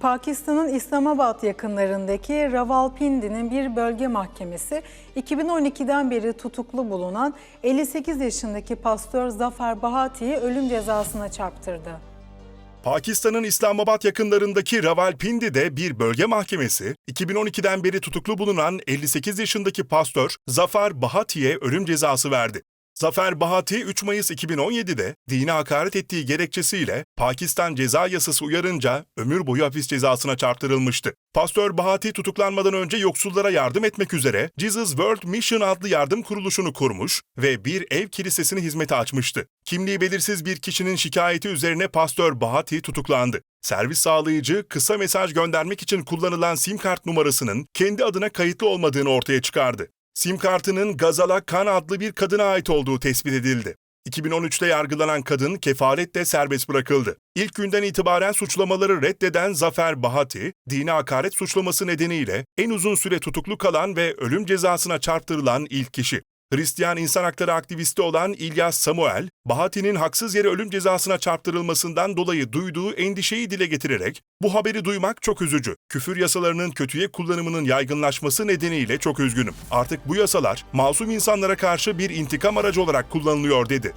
Pakistan'ın İslamabad yakınlarındaki Rawalpindi'nin bir bölge mahkemesi 2012'den beri tutuklu bulunan 58 yaşındaki pastör Zafer Bahati'yi ölüm cezasına çarptırdı. Pakistan'ın İslamabad yakınlarındaki Rawalpindi'de bir bölge mahkemesi, 2012'den beri tutuklu bulunan 58 yaşındaki pastör Zafer Bahati'ye ölüm cezası verdi. Zafer Bahati 3 Mayıs 2017'de dine hakaret ettiği gerekçesiyle Pakistan ceza yasası uyarınca ömür boyu hapis cezasına çarptırılmıştı. Pastör Bahati tutuklanmadan önce yoksullara yardım etmek üzere Jesus World Mission adlı yardım kuruluşunu kurmuş ve bir ev kilisesini hizmete açmıştı. Kimliği belirsiz bir kişinin şikayeti üzerine Pastör Bahati tutuklandı. Servis sağlayıcı kısa mesaj göndermek için kullanılan sim kart numarasının kendi adına kayıtlı olmadığını ortaya çıkardı. Sim kartının Gazala Khan adlı bir kadına ait olduğu tespit edildi. 2013'te yargılanan kadın kefaletle serbest bırakıldı. İlk günden itibaren suçlamaları reddeden Zafer Bahati, dine hakaret suçlaması nedeniyle en uzun süre tutuklu kalan ve ölüm cezasına çarptırılan ilk kişi. Hristiyan insan hakları aktivisti olan İlyas Samuel, Bahati'nin haksız yere ölüm cezasına çarptırılmasından dolayı duyduğu endişeyi dile getirerek, bu haberi duymak çok üzücü. Küfür yasalarının kötüye kullanımının yaygınlaşması nedeniyle çok üzgünüm. Artık bu yasalar masum insanlara karşı bir intikam aracı olarak kullanılıyor dedi.